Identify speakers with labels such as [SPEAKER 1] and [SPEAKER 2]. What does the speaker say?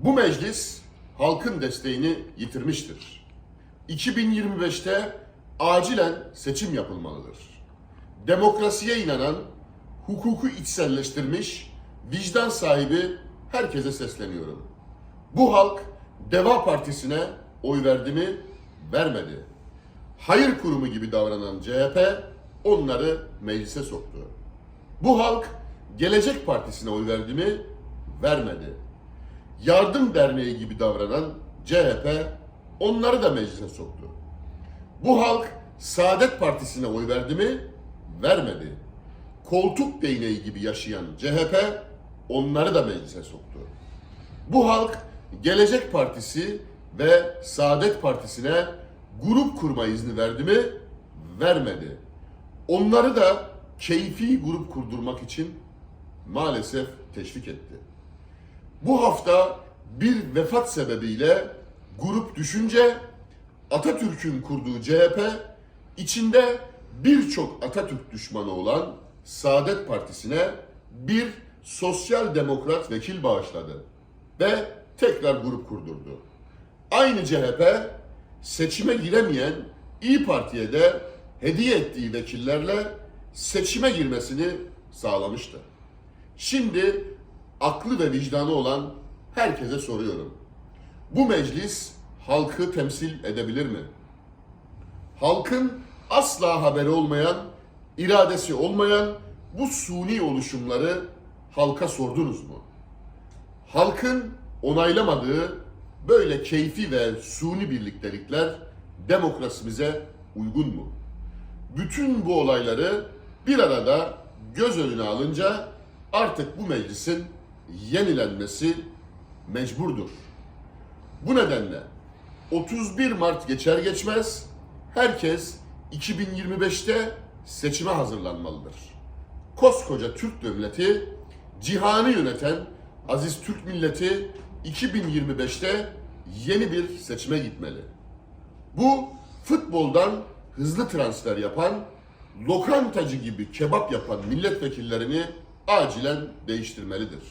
[SPEAKER 1] Bu meclis halkın desteğini yitirmiştir. 2025'te acilen seçim yapılmalıdır. Demokrasiye inanan, hukuku içselleştirmiş, vicdan sahibi herkese sesleniyorum. Bu halk Deva Partisi'ne oy verdi mi? Vermedi. Hayır kurumu gibi davranan CHP onları meclise soktu. Bu halk Gelecek Partisi'ne oy verdi mi? Vermedi. Yardım Derneği gibi davranan CHP onları da meclise soktu. Bu halk Saadet Partisi'ne oy verdi mi? Vermedi. Koltuk değneği gibi yaşayan CHP onları da meclise soktu. Bu halk Gelecek Partisi ve Saadet Partisi'ne grup kurma izni verdi mi? Vermedi. Onları da keyfi grup kurdurmak için maalesef teşvik etti. Bu hafta bir vefat sebebiyle grup düşünce Atatürk'ün kurduğu CHP içinde birçok Atatürk düşmanı olan Saadet Partisi'ne bir sosyal demokrat vekil bağışladı ve tekrar grup kurdurdu. Aynı CHP seçime giremeyen İyi Parti'ye de hediye ettiği vekillerle seçime girmesini sağlamıştı. Şimdi aklı ve vicdanı olan herkese soruyorum. Bu meclis halkı temsil edebilir mi? Halkın asla haberi olmayan, iradesi olmayan bu suni oluşumları halka sordunuz mu? Halkın onaylamadığı böyle keyfi ve suni birliktelikler demokrasimize uygun mu? Bütün bu olayları bir arada göz önüne alınca artık bu meclisin yenilenmesi mecburdur. Bu nedenle 31 Mart geçer geçmez herkes 2025'te seçime hazırlanmalıdır. Koskoca Türk devleti, cihanı yöneten aziz Türk milleti 2025'te yeni bir seçime gitmeli. Bu futboldan hızlı transfer yapan, lokantacı gibi kebap yapan milletvekillerini acilen değiştirmelidir.